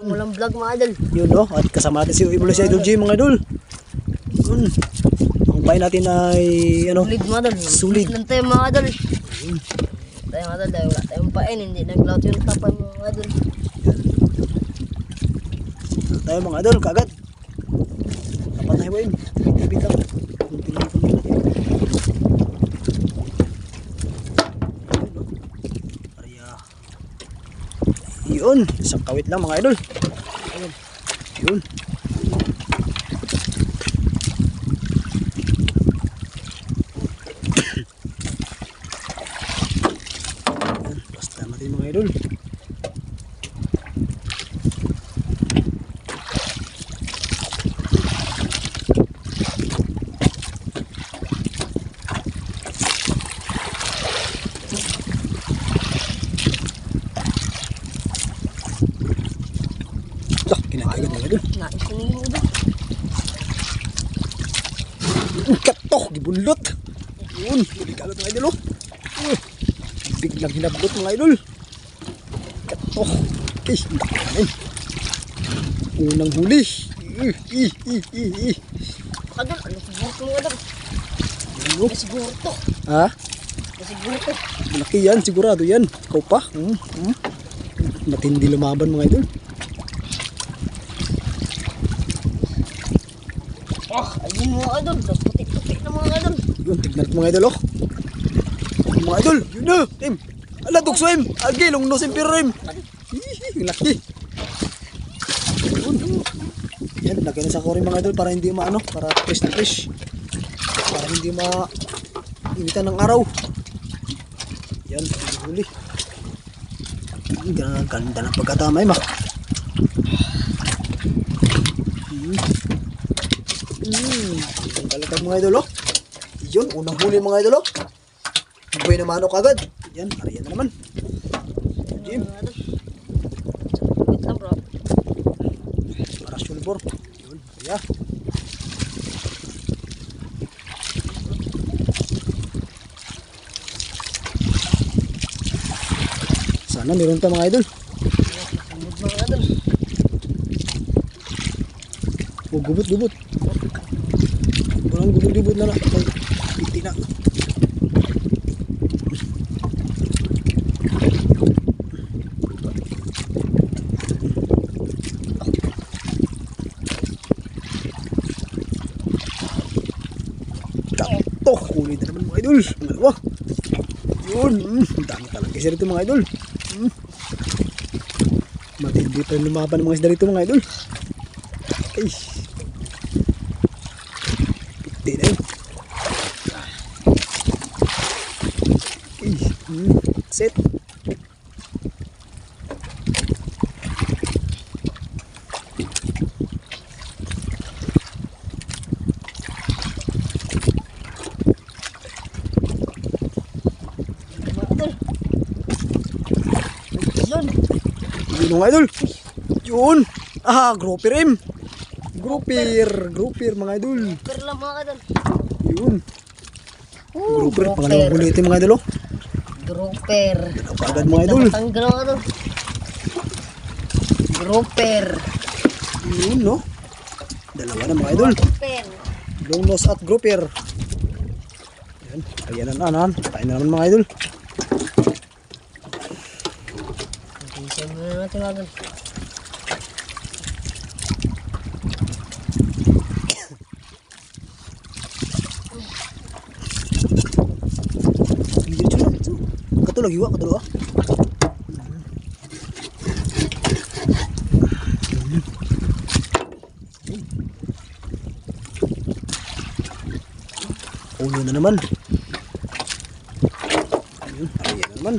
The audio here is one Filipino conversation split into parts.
Walang vlog mga idol. Yun no, at kasama natin si Ibula si Idol G mga idol. Yun. Ang bahay natin ay ano, Sulit mga idol. Sulit. lang tayo mga idol. Tayo mga idol wala tayong pain. Hindi naglaot yung tapay mga idol. tayo mga idol, kagad. Dapat tayo ba yun? Kapit lang. Kunti lang, kunti lang. Yun, no? Arya. Yun, isang kawit lang mga idol. Ayun. Yun. Basta natin mga idol. Ah, kinakagat mga idol. Nais ko nila idol. Katok, gibulot. Yun, huli kagat mga idol. oh. Uh, Biglang hinablot mga idol. Katok. Okay, namin. Unang huli. Uh, ih, ih, ih, ih. Idol, ano siguro to mga idol? Ano? Ano siguro to? Ha? Ano siguro to? Malaki yan, sigurado yan. Ikaw pa. Hmm, hmm. Matindi lumaban mga idol. Oh, ayun mga idol. Puti-puti na mga idol. Yun, tignan mga idol, oh. Mga idol, yun na, Tim. Ala, tukso, Im. Agi, long no simpir, Im. Laki. Yan, lagyan sa kurin mga idol para hindi maano, para fresh na fresh. Para hindi ma initan ng araw. Yan, huli. Ang ganda, ganda ng pagkatamay, ma. Hmm. Hmm, ang kalatag mga idol, oh. Yun, unang huli mga idol, oh. Buhay na manok agad. Yan, ariyan na naman. Jim. Wait bro. para sulbor. Yun, kaya. Sana meron pa mga idol. Sunod mga idol. O, gubot, gubot. Walang gubot, gubot na lang. Piti na. Kato, huli na naman mga idol. Ang dalawa. Yun, mm, dami talaga isa rito mga idol. Mm. Matindi pa lumaban ng mga isda rito mga idol. Ay. Piti na yun. Ay. Mm. Set. Yun mga idol. Yun. Ah, grouper im. Grouper. Grouper mga idol. Pero lang mga idol. Yun. Oh, Grouper. Pangalawang ito mga idol. Oh. Grouper. Agad mga idol. Tanggal mga idol. Grouper. Yun no. Dalawa na mga idol. Grouper. Long nose at grouper. Yan. Ayan na nanan. Kain na naman mga idol. Idol. Video lang. So, Katulog iwa. Katulog ah. Ulo na naman. Ayan na naman.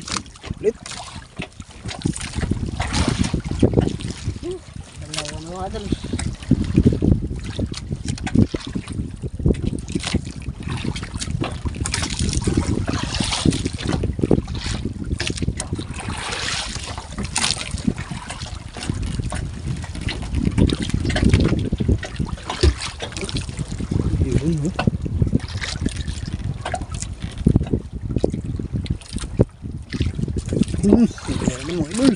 Hmm, grabe mo idol.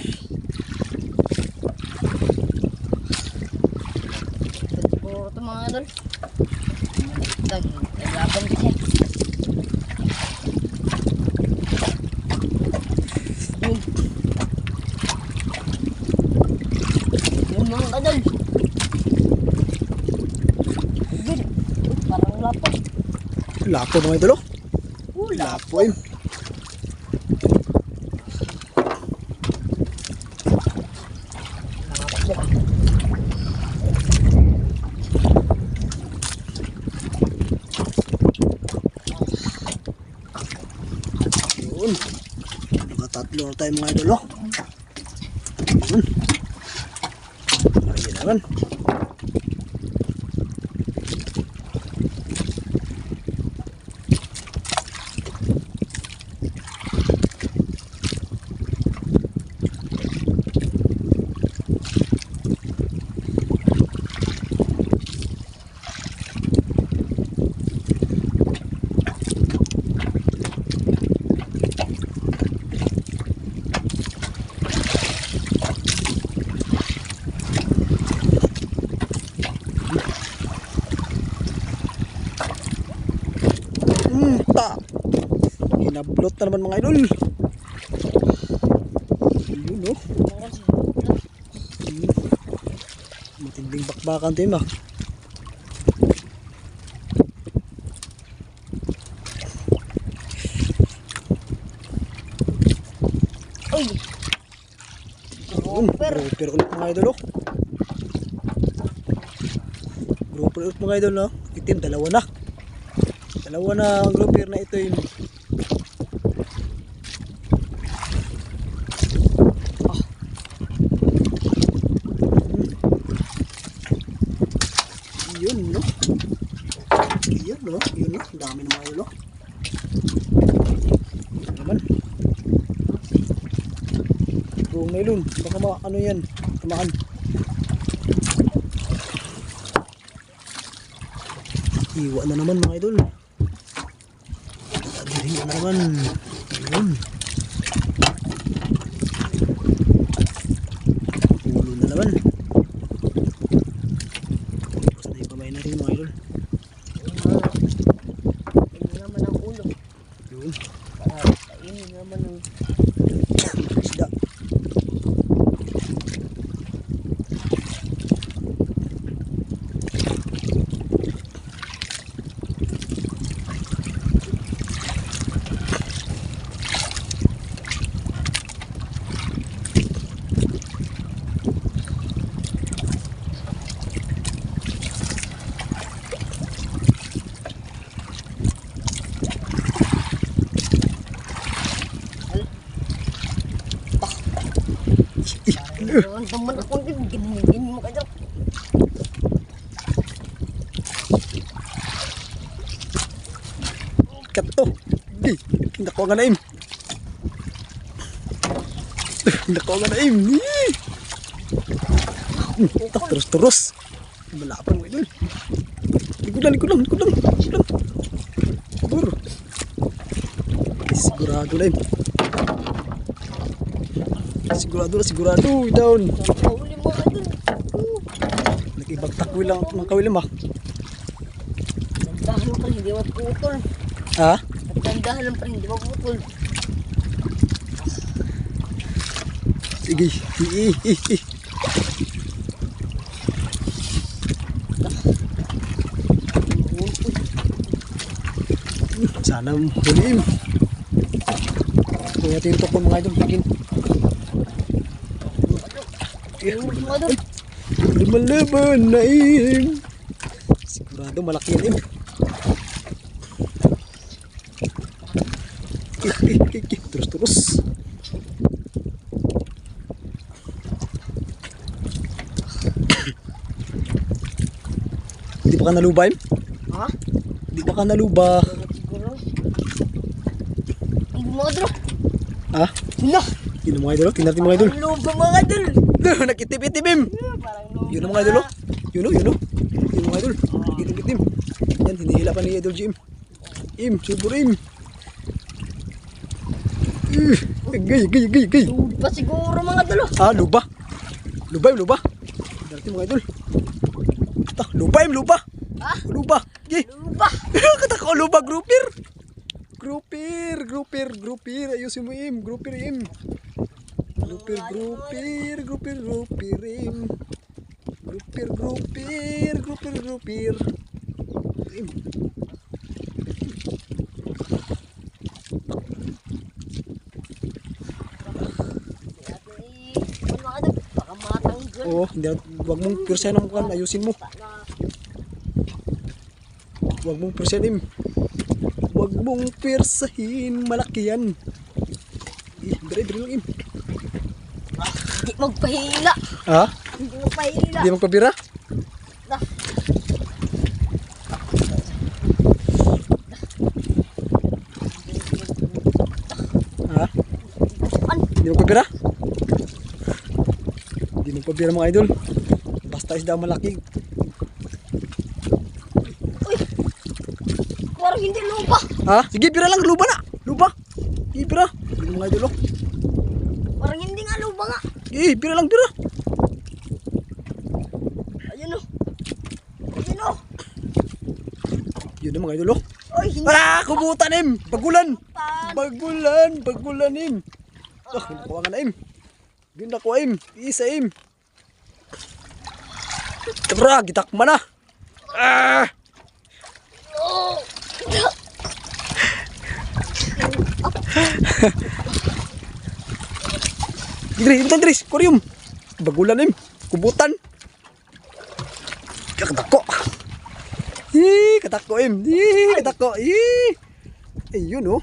Puro ito mga idol. Naglaban kasi. Yung mga idol. Parang lapo. Lapo mga idol oh. Lapo eh. yun. 对门的咯。Naman mga idol. Yun oh. Mm. Matinding bakbakan to yun ah. Uy! Yun, grouper ulit mga idol oh. Grouper ulit mga idol no. Itim, dalawa na. Dalawa na ang grouper na ito yun. Yun no. Yun no. Yun no. Dami ng mga oh. Yun naman. Buong nylon. Baka ma ano yan. Tamaan. Iwa na naman mga idol. Dali na naman. Ayun. Ulo na naman. Tapos na ipamay na rin mga idol. Ayun naman ang ulo. Yun. Para kainin naman ng Isda. Parang naman ako din. Ganyan mo ka dyan. Kato. Di. Nako nga naim. Nako nga naim. Tak terus-terus. Malapang mo idol. Likod lang, likod lang, likod lang. Likod lang. Sigurado na im. Sigurado na, sigurado. Down. Ka dun. Nag-ibag takwil lang ng kawilim ah. Nagdahan pa hindi maputol. Ha? Nagdandahan lang pa hindi maputol. Sige. Sana hulim. Kung natin ito kung mga idol bigin. Mo. Lumalaban na im. Sigurado malaki yan im. Terus terus. Hindi pa ka naluba im? Ha? Hindi pa ka naluba. Siguro. Mo dun. Ha? Hala! Yun ang mga idol. Tingnan idol. Ang loob ng mga dun. Nakitip-itip im. Parang loob Yun ang mga idol oh. Yun oh, yun oh. Yun ang mga idol. Itim-itim. Yan, hinihila pa ni Idol Jim. Im, super im. Gay, gay, gay, gay. Loob pa siguro mga dun. oh. Ah, luba. Luba luba. Darating mga idol. Ta, luba im, luba. Ah? Luba. Gi. Luba. Katako luba grouper. Grouper, grouper, grouper. Ayusin mo im, grouper im. Grouper, grouper, grouper, grouper im. Grouper, grouper, grouper, grouper. Im. Ano mga idol? Baka matanggal. Oo, hindi wag mong persen ang kan, ayusin mo. Wag mong persen im. Wag mong persahin, malaki yan. Eh, dire, dire lang im. Magpahila. Ha? Hindi magpahila. Hindi magpabira? Dah. Ha? Hindi magpabira? Hindi magpabira mga idol. Basta isda malaki. Uy! Parang hindi lupa. Ha? Sige, bira lang. Luba na. Luba. Sige, bira. Hindi mga idol. oh. Parang hindi nga lupa nga. Eh, bira lang, bira. Ayun o. Ayun o. Yun na mga idol. oh. Uy, hindi. Ah, kubutan im. Bagulan. Bagulan. Bagulan im. Ah, nakuha nga na im. Yun nakuha im. Isa im. Tara, gitakma na. Ah! Oh. Diri, ibutan diri, koryum. Bagulan im, kubutan. Katako. Ih, katako im. Ih, katako. Ih. Ayun oh.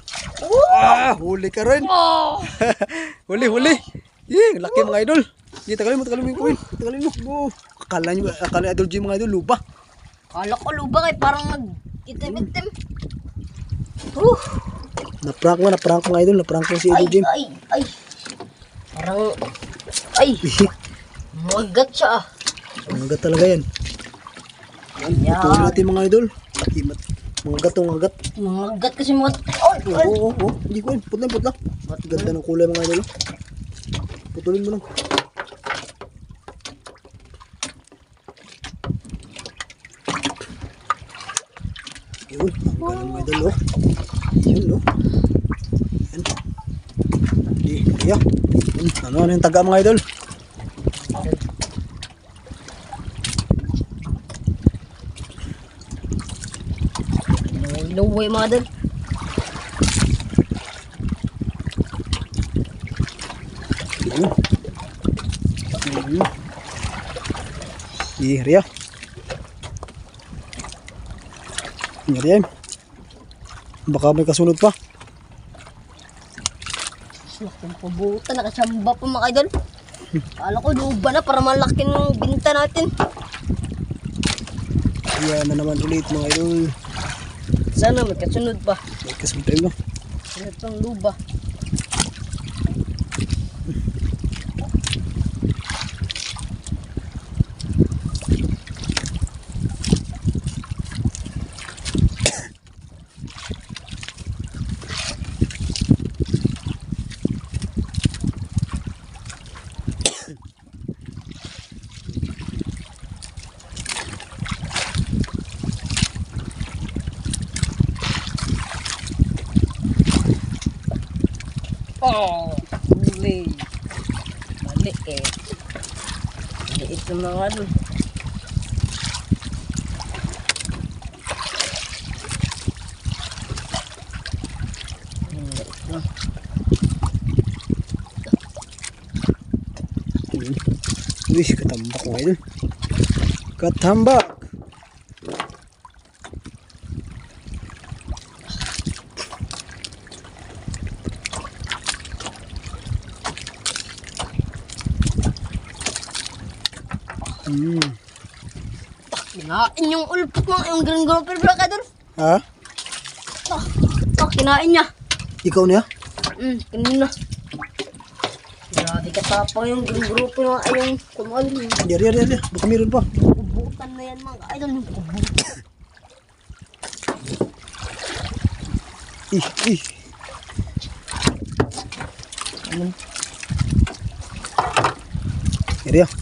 Ah, huli ka rin. Huli, huli. Ih, laki mga idol. Ih, tagalin mo, tagalin mo yung kuwin. Tagalin mo. Oh, akala nyo, akala idol G mga idol, lupa. Kala ko lupa kay parang nag-itim-itim. Uh. Naprank mo, naprank mga idol, naprank mo si Ay, idol Jim. ay, ay. Parang, ay, magat siya ah. Mangat talaga yan. Yan, Yan. patuloy natin mga idol. Imat. Mangat to, mangat. Magat kasi mga, ay, ay. Oo, oo, oo. Hindi ko yun. Putla, putla. Ganda ng kulay mga idol. Putulin mo lang. Yun, ang galing mga idol, oh. Yun, oh. Yan. Di, kaya. Ano, ano yung taga mga idol? Luway mga. Yun. Di, Ria. Yan yan. Baka may kasunod pa. Pabuta, nakasamba pa mga idol. Kala ko luba na para malaki ng binta natin. Yan na naman ulit mga idol. Sana may kasunod pa. May kasunod tayo no. Sunod pang luba. Yung mga ano. Yun. Uy, katambak idol. Katambak. Hmm. Kinain yung ulpot mga yung green grouper black idol. Ha? Ah, ah, kinain niya. Ikaw niya? Hmm, kanina. Grabe katapang yung green grouper mga ay yung kumain. Yung Dari, dari, dari. Baka meron pa. kubutan na yan mga idol. Yung kubutan. Ih, ih. Ano? Dari ah.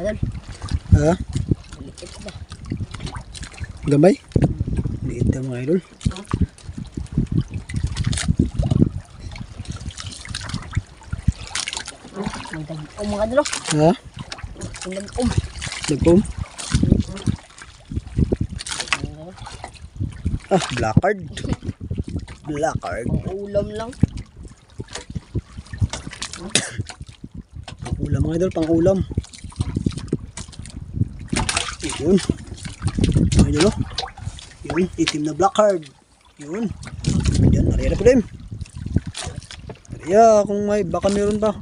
Idol. Ha? Liit ba? Gamay? Liit na mga idol. Dag-om mga idol. oh. Ha? Ang dag-om. Nagpom? Ah, blackcard. Blackcard. Ang ulam lang. Ulam mga idol, pang ulam. Yun. Mga idol, oh. Yun, itim na blackcard. Yun. Yan, nariya na po din. Nariya, kung may, baka meron pa.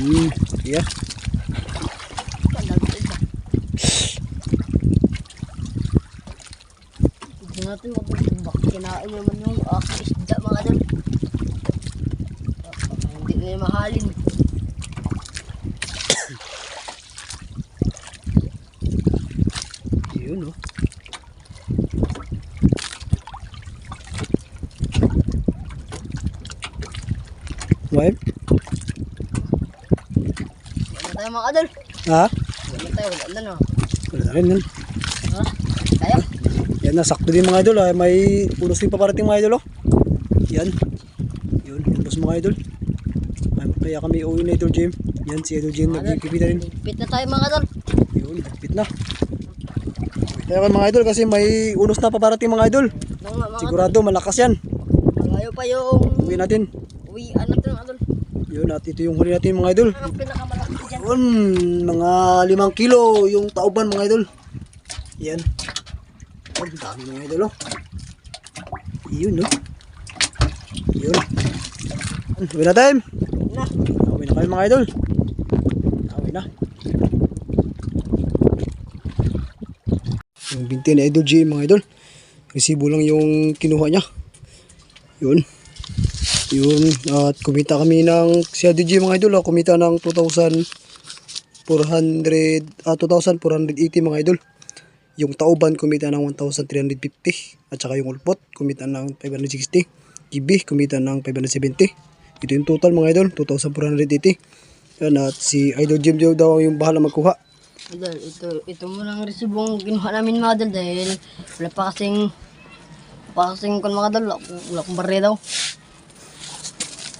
Hmm, ba? Hindi natin mabutumbak. Kinain naman yung aking isda mga idol. Hindi na yung mahalin. Yun, oh. Wife? Wala tayo mga idol. Ha? Wala tayo. Wala na. Wala na rin yan. Ha? Tayo? Yan na, sakto din mga idol. ah. May ulos din paparating mga idol. Oh. Yan. Yun, boss mga idol. Ay- Kaya kami uwi na idol Jim. Yan, si idol Jim nagkikipita rin. Ligpit na tayo mga idol. Yun, higpit na. Kaya mga idol kasi may ulos na paparating mga idol. Mga idol. Sigurado malakas yan. Ngayon pa yung Uwi natin. uwian natin mga idol. Yun, at ito yung huli natin mga idol. Yun, mga limang kilo yung tauban mga idol. Yan. Ang dami mga idol oh. Yun no. Yun. Uwi na time. Uwi na kami mga idol. Uwi na. Yung binti ni Idol G mga idol. Resibo lang yung kinuha niya. Yun. Yun. At kumita kami ng si Idol G mga idol. ah, kumita ng 2,400 ah, 2,480 mga idol. Yung tauban kumita ng 1,350 at saka yung ulpot kumita ng 560. GB kumita ng 570. Ito yung total mga idol, 2,480. Yan at si Idol Jim Joe daw yung bahala magkuha. Idol, ito, ito muna ang resibong kinuha namin mga idol dahil wala pa kasing wala pa kasing kung mga idol, wala, akong barya daw.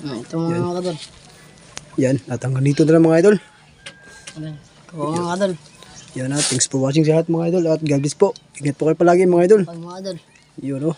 Hmm, ito mga idol. Yan, at hanggang dito na lang mga idol. Idol, ito mga idol. Yan at thanks for watching sa lahat mga idol at God bless po. Ingat po kayo palagi mga idol. Pag mga idol. Yun oh.